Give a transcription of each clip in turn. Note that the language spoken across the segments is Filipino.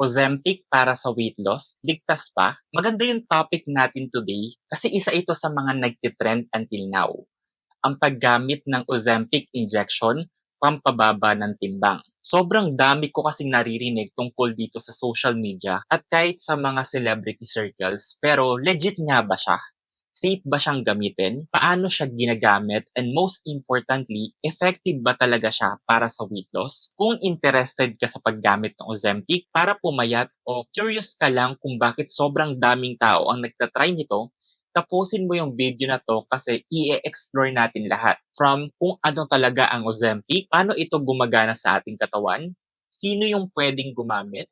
Ozempic para sa weight loss, ligtas pa? Maganda yung topic natin today kasi isa ito sa mga nagtitrend until now. Ang paggamit ng Ozempic injection pampababa ng timbang. Sobrang dami ko kasing naririnig tungkol dito sa social media at kahit sa mga celebrity circles pero legit nga ba siya? Safe ba siyang gamitin? Paano siya ginagamit? And most importantly, effective ba talaga siya para sa weight loss? Kung interested ka sa paggamit ng Ozempic para pumayat o curious ka lang kung bakit sobrang daming tao ang nagtatry nito, tapusin mo yung video na to kasi i-explore natin lahat. From kung ano talaga ang Ozempic, paano ito gumagana sa ating katawan, sino yung pwedeng gumamit,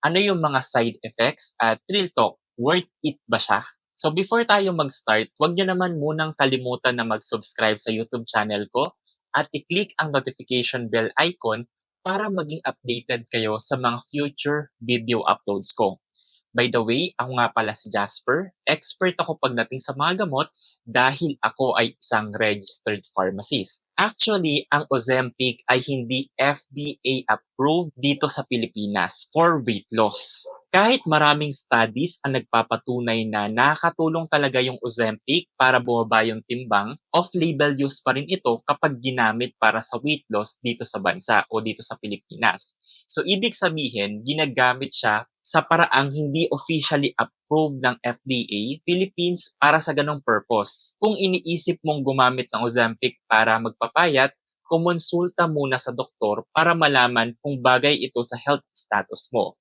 ano yung mga side effects, at real talk, worth it ba siya? So before tayo mag-start, huwag nyo naman munang kalimutan na mag-subscribe sa YouTube channel ko at i-click ang notification bell icon para maging updated kayo sa mga future video uploads ko. By the way, ako nga pala si Jasper. Expert ako pagdating sa mga gamot dahil ako ay isang registered pharmacist. Actually, ang Ozempic ay hindi FDA approved dito sa Pilipinas for weight loss. Kahit maraming studies ang nagpapatunay na nakakatulong talaga yung Ozempic para bumaba yung timbang, off-label use pa rin ito kapag ginamit para sa weight loss dito sa bansa o dito sa Pilipinas. So, ibig sabihin, ginagamit siya sa paraang hindi officially approved ng FDA, Philippines para sa ganong purpose. Kung iniisip mong gumamit ng Ozempic para magpapayat, kumonsulta muna sa doktor para malaman kung bagay ito sa health status mo.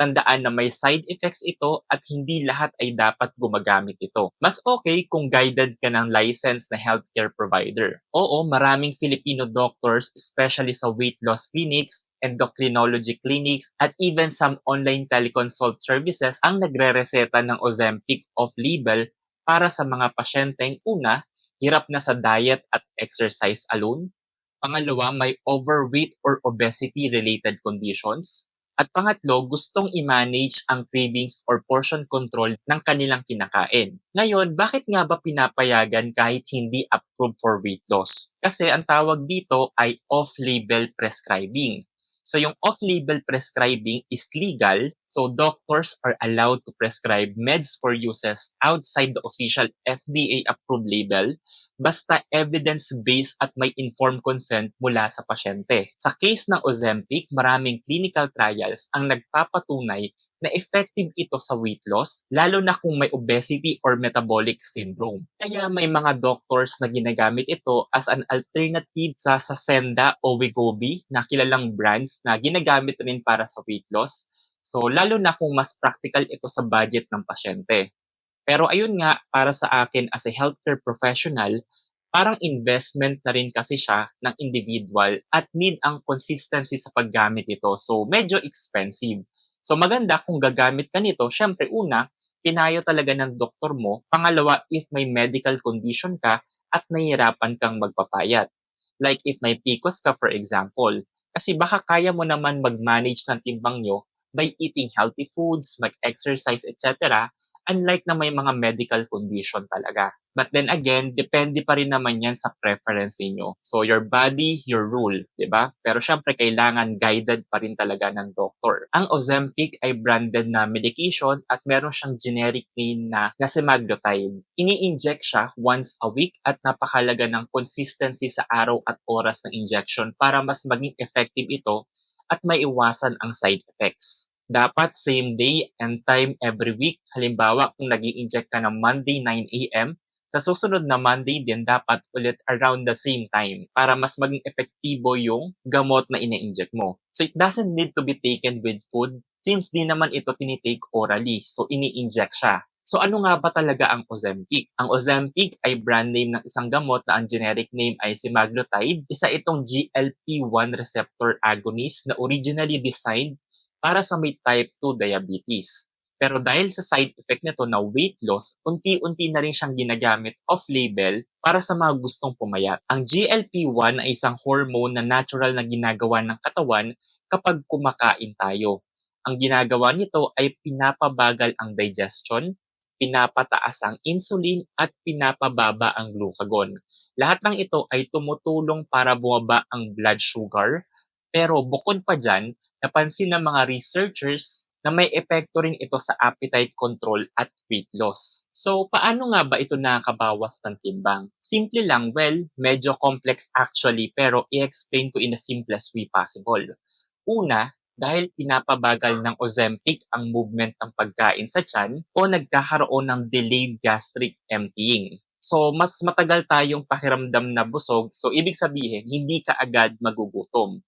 Tandaan na may side effects ito at hindi lahat ay dapat gumagamit ito. Mas okay kung guided ka ng licensed na healthcare provider. Oo, maraming Filipino doctors, especially sa weight loss clinics, endocrinology clinics, at even some online teleconsult services ang nagre-reseta ng Ozempic off-label para sa mga pasyenteng una, hirap na sa diet at exercise alone. Pangalawa, may overweight or obesity-related conditions. At pangatlo, gustong i-manage ang cravings or portion control ng kanilang kinakain. Ngayon, bakit nga ba pinapayagan kahit hindi approved for weight loss? Kasi ang tawag dito ay off-label prescribing. So yung off-label prescribing is legal, so doctors are allowed to prescribe meds for uses outside the official FDA-approved label basta evidence-based at may informed consent mula sa pasyente. Sa case ng Ozempic, maraming clinical trials ang nagpapatunay na effective ito sa weight loss, lalo na kung may obesity or metabolic syndrome. Kaya may mga doctors na ginagamit ito as an alternative sa Saxenda o Wegovy na kilalang brands na ginagamit rin para sa weight loss. So, lalo na kung mas practical ito sa budget ng pasyente. Pero ayun nga, para sa akin as a healthcare professional, parang investment na rin kasi siya ng individual at need ang consistency sa paggamit ito. So, medyo expensive. So, maganda kung gagamit ka nito, syempre una, pinayo talaga ng doktor mo. Pangalawa, if may medical condition ka at nahihirapan kang magpapayat. Like if may PCOS ka, for example. Kasi baka kaya mo naman mag-manage ng timbang nyo by eating healthy foods, mag-exercise, etc unlike na may mga medical condition talaga. But then again, depende pa rin naman yan sa preference ninyo. So, your body, your rule, di ba? Pero syempre, kailangan guided pa rin talaga ng doctor. Ang Ozempic ay branded na medication at meron siyang generic name na, na semaglutide. Ini-inject siya once a week at napakalaga ng consistency sa araw at oras ng injection para mas maging effective ito at maiwasan ang side effects dapat same day and time every week. Halimbawa, kung nag inject ka ng Monday 9 a.m., sa susunod na Monday din dapat ulit around the same time para mas maging epektibo yung gamot na ina-inject mo. So it doesn't need to be taken with food since di naman ito tinitake orally. So ini-inject siya. So ano nga ba talaga ang Ozempic? Ang Ozempic ay brand name ng isang gamot na ang generic name ay semaglutide. Isa itong GLP-1 receptor agonist na originally designed para sa may type 2 diabetes. Pero dahil sa side effect nito na weight loss, unti-unti na rin siyang ginagamit off-label para sa mga gustong pumayat. Ang GLP-1 ay isang hormone na natural na ginagawa ng katawan kapag kumakain tayo. Ang ginagawa nito ay pinapabagal ang digestion, pinapataas ang insulin at pinapababa ang glucagon. Lahat ng ito ay tumutulong para bumaba ang blood sugar, pero bukod pa dyan, napansin ng mga researchers na may epekto rin ito sa appetite control at weight loss. So, paano nga ba ito nakakabawas ng timbang? Simple lang, well, medyo complex actually, pero i-explain ko in the simplest way possible. Una, dahil pinapabagal ng Ozempic ang movement ng pagkain sa tiyan o nagkakaroon ng delayed gastric emptying. So, mas matagal tayong pakiramdam na busog, so ibig sabihin, hindi ka agad magugutom.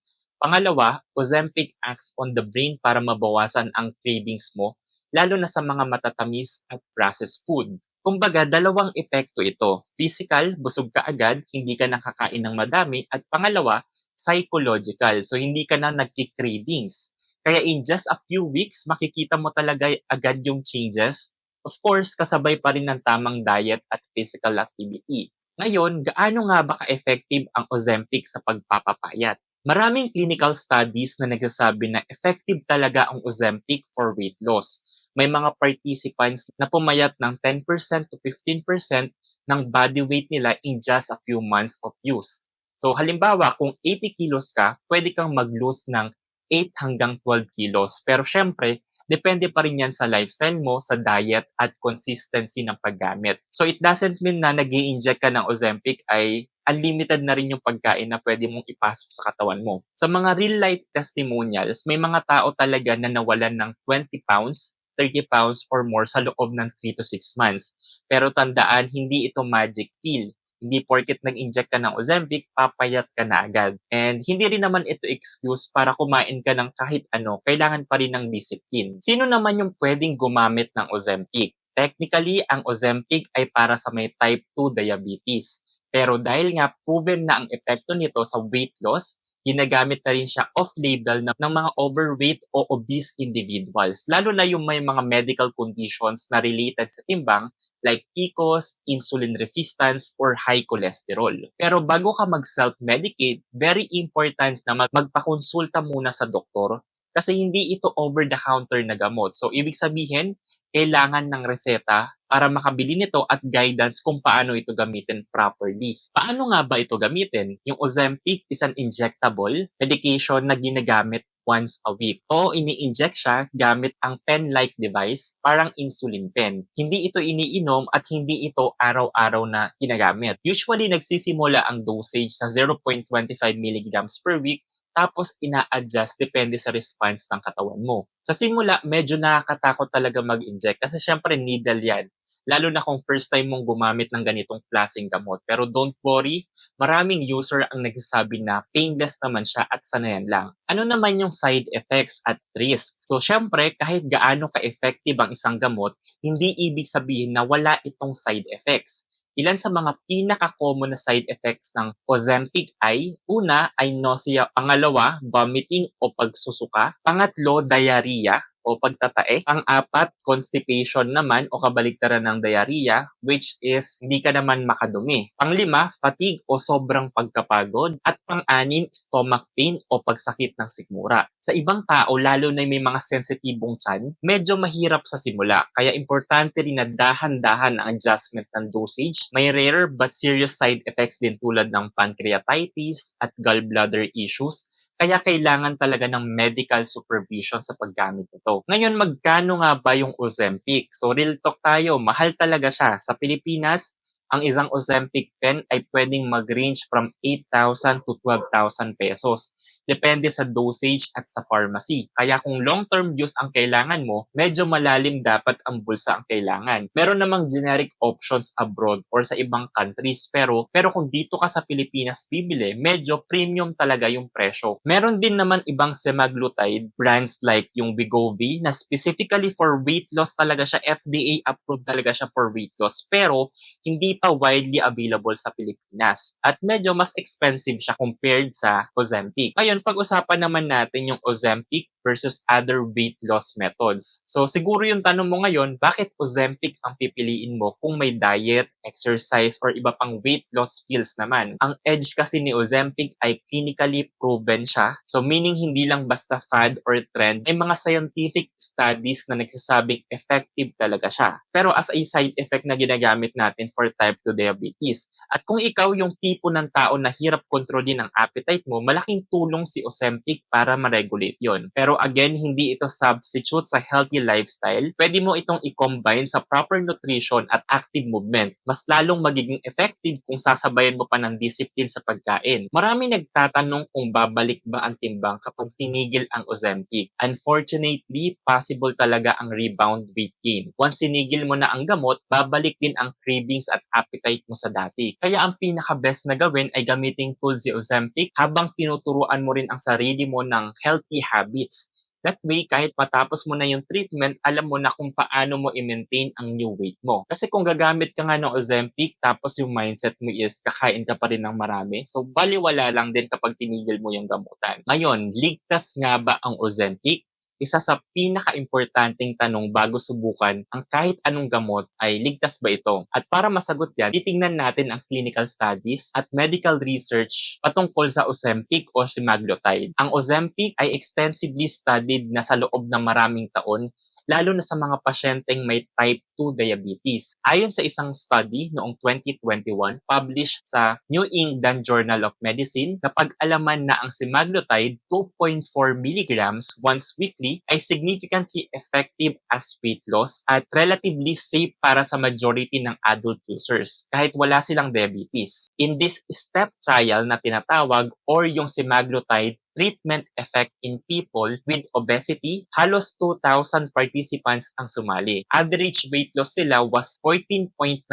Pangalawa, Ozempic acts on the brain para mabawasan ang cravings mo, lalo na sa mga matatamis at processed food. Kumbaga, dalawang epekto ito. Physical, busog ka agad, hindi ka nakakain ng madami, at pangalawa, psychological. So, hindi ka na nagki-cravings. Kaya in just a few weeks, makikita mo talaga agad yung changes. Of course, kasabay pa rin ng tamang diet at physical activity. Ngayon, gaano nga ba ka-effective ang Ozempic sa pagpapapayat? Maraming clinical studies na nagsasabi na effective talaga ang Ozempic for weight loss. May mga participants na pumayat ng 10% to 15% ng body weight nila in just a few months of use. So halimbawa, kung 80 kilos ka, pwede kang mag-lose ng 8 hanggang 12 kilos. Pero syempre, depende pa rin yan sa lifestyle mo, sa diet, at consistency ng paggamit. So it doesn't mean na nag inject ka ng Ozempic ay unlimited na rin yung pagkain na pwede mong ipasok sa katawan mo. Sa mga real-life testimonials, may mga tao talaga na nawalan ng 20 pounds, 30 pounds or more sa loob ng 3 to 6 months. Pero tandaan, hindi ito magic pill. Hindi porket nag-inject ka ng Ozempic, papayat ka na agad. And hindi rin naman ito excuse para kumain ka ng kahit ano, kailangan pa rin ng discipline. Sino naman yung pwedeng gumamit ng Ozempic? Technically, ang Ozempic ay para sa may type 2 diabetes. Pero dahil nga proven na ang epekto nito sa weight loss, ginagamit na rin siya off-label na, ng mga overweight o obese individuals, lalo na yung may mga medical conditions na related sa timbang like PCOS, insulin resistance, or high cholesterol. Pero bago ka mag-self-medicate, very important na mag- magpakonsulta muna sa doktor kasi hindi ito over-the-counter na gamot. So, ibig sabihin, kailangan ng reseta para makabili nito at guidance kung paano ito gamitin properly. Paano nga ba ito gamitin? Yung Ozempic is an injectable medication na ginagamit once a week. O ini-inject siya gamit ang pen-like device, parang insulin pen. Hindi ito iniinom at hindi ito araw-araw na ginagamit. Usually, nagsisimula ang dosage sa 0.25 mg per week tapos ina-adjust depende sa response ng katawan mo. Sa simula, medyo nakakatakot talaga mag-inject kasi syempre needle yan. Lalo na kung first time mong gumamit ng ganitong klaseng gamot. Pero don't worry, maraming user ang nagsasabi na painless naman siya at sanayan lang. Ano naman yung side effects at risk? So syempre, kahit gaano ka-effective ang isang gamot, hindi ibig sabihin na wala itong side effects. Ilan sa mga pinaka-common na side effects ng Ozempic ay, una ay nausea, pangalawa, vomiting o pagsusuka, pangatlo, diarrhea, o pagtatae. Ang apat, constipation naman o kabaligtaran ng diarrhea, which is hindi ka naman makadumi. Panglima, fatigue o sobrang pagkapagod. At pang-anim, stomach pain o pagsakit ng sikmura. Sa ibang tao, lalo na may mga sensitibong tiyan, medyo mahirap sa simula. Kaya importante rin na dahan-dahan ang adjustment ng dosage. May rare but serious side effects din tulad ng pancreatitis at gallbladder issues kaya kailangan talaga ng medical supervision sa paggamit nito. Ngayon, magkano nga ba yung Ozempic? So, real talk tayo, mahal talaga siya. Sa Pilipinas, ang isang Ozempic pen ay pwedeng mag-range from 8,000 to 12,000 pesos. Depende sa dosage at sa pharmacy. Kaya kung long-term use ang kailangan mo, medyo malalim dapat ang bulsa ang kailangan. Meron namang generic options abroad or sa ibang countries pero pero kung dito ka sa Pilipinas bibili, medyo premium talaga yung presyo. Meron din naman ibang semaglutide brands like yung Wegovy na specifically for weight loss talaga siya, FDA approved talaga siya for weight loss pero hindi pa widely available sa Pilipinas at medyo mas expensive siya compared sa Ozempic. Ngayon, pag-usapan naman natin yung Ozempic versus other weight loss methods. So siguro yung tanong mo ngayon, bakit Ozempic ang pipiliin mo kung may diet, exercise, or iba pang weight loss pills naman? Ang edge kasi ni Ozempic ay clinically proven siya. So meaning hindi lang basta fad or trend, may mga scientific studies na nagsasabing effective talaga siya. Pero as a side effect na ginagamit natin for type 2 diabetes. At kung ikaw yung tipo ng tao na hirap kontrolin ang appetite mo, malaking tulong tumulong si Ozempic para ma-regulate yon. Pero again, hindi ito substitute sa healthy lifestyle. Pwede mo itong i-combine sa proper nutrition at active movement. Mas lalong magiging effective kung sasabayan mo pa ng discipline sa pagkain. Marami nagtatanong kung babalik ba ang timbang kapag tinigil ang Ozempic. Unfortunately, possible talaga ang rebound weight gain. Once sinigil mo na ang gamot, babalik din ang cravings at appetite mo sa dati. Kaya ang pinaka-best na gawin ay gamiting tool si Ozempic habang tinuturuan mo rin ang sarili mo ng healthy habits. That way, kahit matapos mo na yung treatment, alam mo na kung paano mo i-maintain ang new weight mo. Kasi kung gagamit ka nga ng Ozempic, tapos yung mindset mo is kakain ka pa rin ng marami, so baliwala lang din kapag tinigil mo yung gamutan. Ngayon, ligtas nga ba ang Ozempic? Isa sa pinaka-importanting tanong bago subukan ang kahit anong gamot ay ligtas ba ito? At para masagot yan, titingnan natin ang clinical studies at medical research patungkol sa Ozempic o semaglutide. Ang Ozempic ay extensively studied na sa loob ng maraming taon lalo na sa mga pasyenteng may type 2 diabetes. Ayon sa isang study noong 2021 published sa New England Journal of Medicine, napag-alaman na ang semaglutide 2.4 mg once weekly ay significantly effective as weight loss at relatively safe para sa majority ng adult users kahit wala silang diabetes. In this step trial na tinatawag or yung semaglutide treatment effect in people with obesity, halos 2,000 participants ang sumali. Average weight loss nila was 14.9%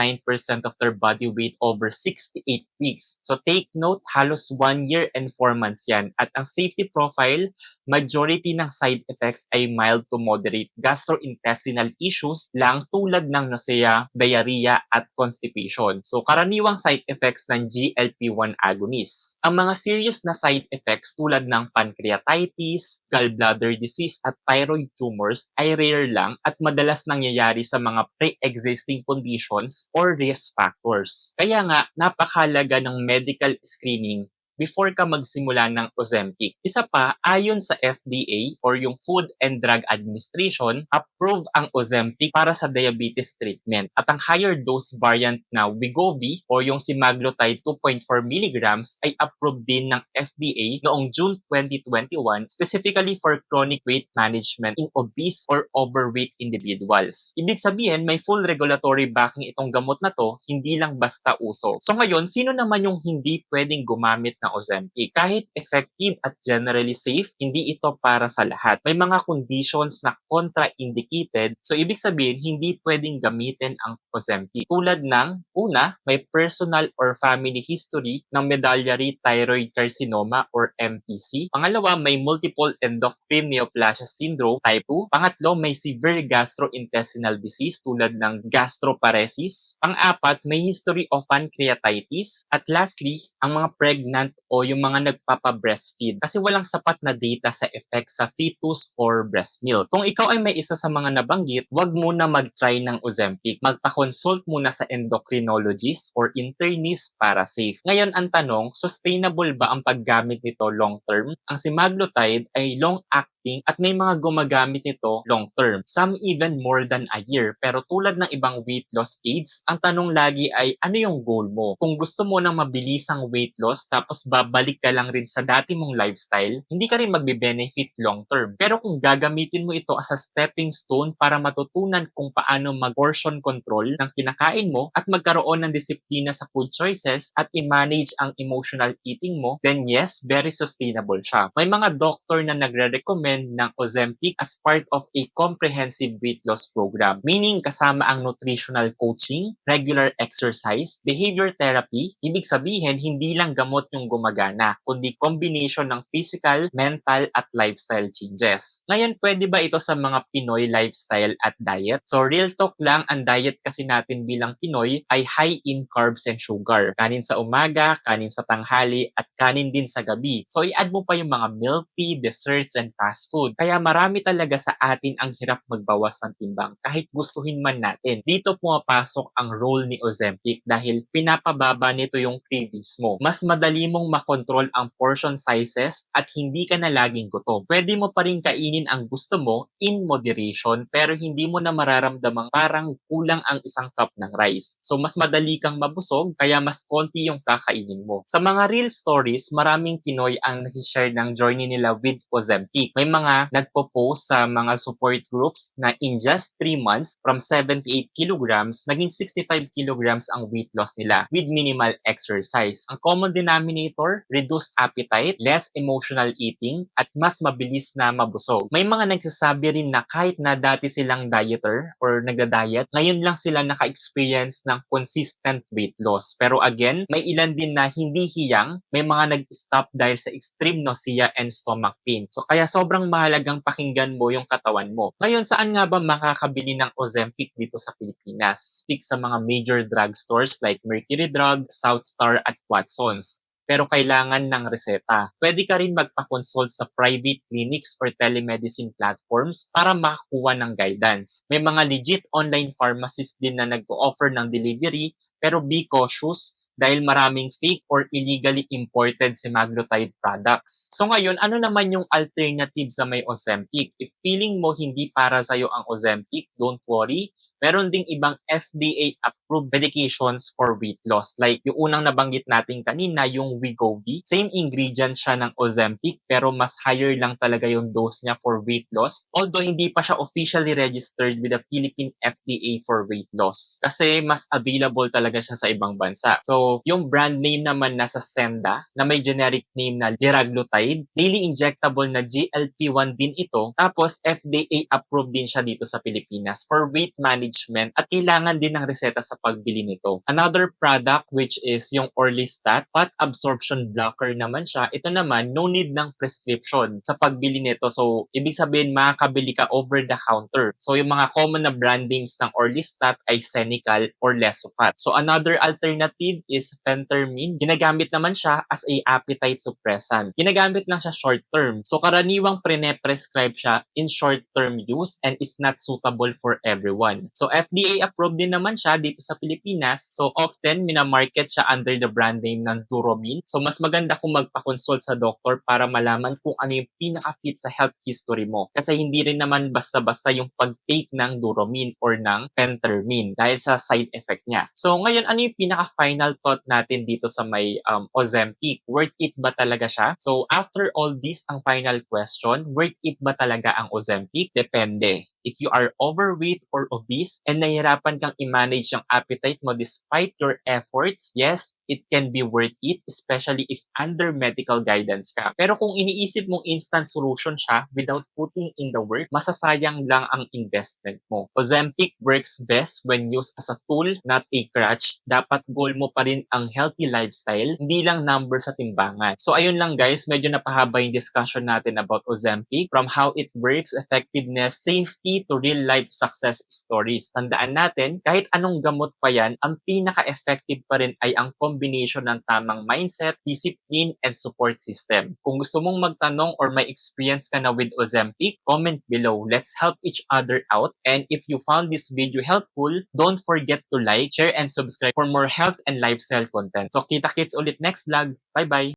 of their body weight over 68 weeks. So take note, halos 1 year and 4 months yan. At ang safety profile, majority ng side effects ay mild to moderate gastrointestinal issues lang tulad ng nausea, diarrhea at constipation. So karaniwang side effects ng GLP-1 agonist. Ang mga serious na side effects tulad ng pancreatitis, gallbladder disease at thyroid tumors ay rare lang at madalas nangyayari sa mga pre-existing conditions or risk factors. Kaya nga, napakalaga ng medical screening before ka magsimula ng Ozempic. Isa pa, ayon sa FDA or yung Food and Drug Administration, approve ang Ozempic para sa diabetes treatment. At ang higher dose variant na Wegovy o yung semaglutide 2.4 mg ay approved din ng FDA noong June 2021 specifically for chronic weight management in obese or overweight individuals. Ibig sabihin, may full regulatory backing itong gamot na to, hindi lang basta uso. So ngayon, sino naman yung hindi pwedeng gumamit ng Ozempic? Kahit effective at generally safe, hindi ito para sa lahat. May mga conditions na contraindicated, so ibig sabihin, hindi pwedeng gamitin ang Ozempic. Tulad ng, una, may personal or family history ng medullary thyroid carcinoma or MTC. Pangalawa, may multiple endocrine neoplasia syndrome type 2. Pangatlo, may severe gastrointestinal disease tulad ng gastroparesis. Pang-apat, may history of pancreatitis. At lastly, ang mga pregnant o yung mga nagpapa-breastfeed kasi walang sapat na data sa effect sa fetus or breast milk. Kung ikaw ay may isa sa mga nabanggit, wag muna mag-try ng Ozempic. Magpa-consult muna sa endocrinologist or internist para safe. Ngayon, ang tanong, sustainable ba ang paggamit nito long term? Ang semaglutide ay long-acting at may mga gumagamit nito long term. Some even more than a year. Pero tulad ng ibang weight loss aids, ang tanong lagi ay ano yung goal mo? Kung gusto mo ng mabilisang weight loss tapos babalik ka lang rin sa dati mong lifestyle, hindi ka rin magbe-benefit long term. Pero kung gagamitin mo ito as a stepping stone para matutunan kung paano mag-portion control ng kinakain mo at magkaroon ng disiplina sa food choices at i-manage ang emotional eating mo, then yes, very sustainable siya. May mga doctor na nagre-recommend ng Ozempic as part of a comprehensive weight loss program. Meaning kasama ang nutritional coaching, regular exercise, behavior therapy. Ibig sabihin, hindi lang gamot yung gumagana, kundi combination ng physical, mental, at lifestyle changes. Ngayon, pwede ba ito sa mga Pinoy lifestyle at diet? So, real talk lang, ang diet kasi natin bilang Pinoy ay high in carbs and sugar. Kanin sa umaga, kanin sa tanghali, at kanin din sa gabi. So, i-add mo pa yung mga milk tea, desserts, and fast fast food. Kaya marami talaga sa atin ang hirap magbawas ng timbang kahit gustuhin man natin. Dito pumapasok ang role ni Ozempic dahil pinapababa nito yung cravings mo. Mas madali mong makontrol ang portion sizes at hindi ka na laging gutom. Pwede mo pa rin kainin ang gusto mo in moderation pero hindi mo na mararamdamang parang kulang ang isang cup ng rice. So mas madali kang mabusog kaya mas konti yung kakainin mo. Sa mga real stories, maraming Pinoy ang nag-share ng journey nila with Ozempic. May mga nagpo-post sa mga support groups na in just 3 months from 78 kilograms, naging 65 kilograms ang weight loss nila with minimal exercise. Ang common denominator, reduced appetite, less emotional eating, at mas mabilis na mabusog. May mga nagsasabi rin na kahit na dati silang dieter or nagda-diet, ngayon lang sila naka-experience ng consistent weight loss. Pero again, may ilan din na hindi hiyang, may mga nag-stop dahil sa extreme nausea and stomach pain. So kaya sobrang mahalagang pakinggan mo yung katawan mo. Ngayon, saan nga ba makakabili ng Ozempic dito sa Pilipinas? Stick sa mga major drugstores like Mercury Drug, South Star at Watsons pero kailangan ng reseta. Pwede ka rin magpa-consult sa private clinics or telemedicine platforms para makakuha ng guidance. May mga legit online pharmacies din na nag-offer ng delivery pero be cautious dahil maraming fake or illegally imported semaglutide products. So ngayon, ano naman yung alternative sa may Ozempic? If feeling mo hindi para sa'yo ang Ozempic, don't worry. Meron ding ibang FDA-approved medications for weight loss. Like yung unang nabanggit natin kanina, yung Wegovy. Same ingredient siya ng Ozempic pero mas higher lang talaga yung dose niya for weight loss. Although hindi pa siya officially registered with the Philippine FDA for weight loss. Kasi mas available talaga siya sa ibang bansa. So yung brand name naman nasa Senda na may generic name na liraglutide. Daily injectable na GLP-1 din ito. Tapos FDA approved din siya dito sa Pilipinas for weight management at kailangan din ng reseta sa pagbili nito. Another product which is yung Orlistat, fat absorption blocker naman siya. Ito naman, no need ng prescription sa pagbili nito. So, ibig sabihin, makakabili ka over the counter. So, yung mga common na brand names ng Orlistat ay Senical or Lesofat. So, another alternative is Phentermine. Ginagamit naman siya as a appetite suppressant. Ginagamit lang siya short term. So, karaniwang pre-prescribe siya in short term use and is not suitable for everyone. So, FDA approved din naman siya dito sa Pilipinas. So, often, minamarket siya under the brand name ng Duromine. So, mas maganda kung magpa-consult sa doktor para malaman kung ano yung pinaka-fit sa health history mo. Kasi hindi rin naman basta-basta yung pag-take ng Duromine or ng Phentermine dahil sa side effect niya. So, ngayon, ano yung pinaka-final thought natin dito sa may um, Ozempic? Worth it ba talaga siya? So, after all this, ang final question, worth it ba talaga ang Ozempic? Depende. If you are overweight or obese and nahihirapan kang i-manage yung appetite mo despite your efforts, yes, it can be worth it, especially if under medical guidance ka. Pero kung iniisip mong instant solution siya without putting in the work, masasayang lang ang investment mo. Ozempic works best when used as a tool, not a crutch. Dapat goal mo pa rin ang healthy lifestyle, hindi lang number sa timbangan. So ayun lang guys, medyo napahaba yung discussion natin about Ozempic from how it works, effectiveness, safety to real life success stories. Tandaan natin, kahit anong gamot pa yan, ang pinaka-effective pa rin ay ang combination ng tamang mindset, discipline, and support system. Kung gusto mong magtanong or may experience ka na with Ozempic, comment below. Let's help each other out. And if you found this video helpful, don't forget to like, share, and subscribe for more health and lifestyle content. So kita-kits ulit next vlog. Bye-bye!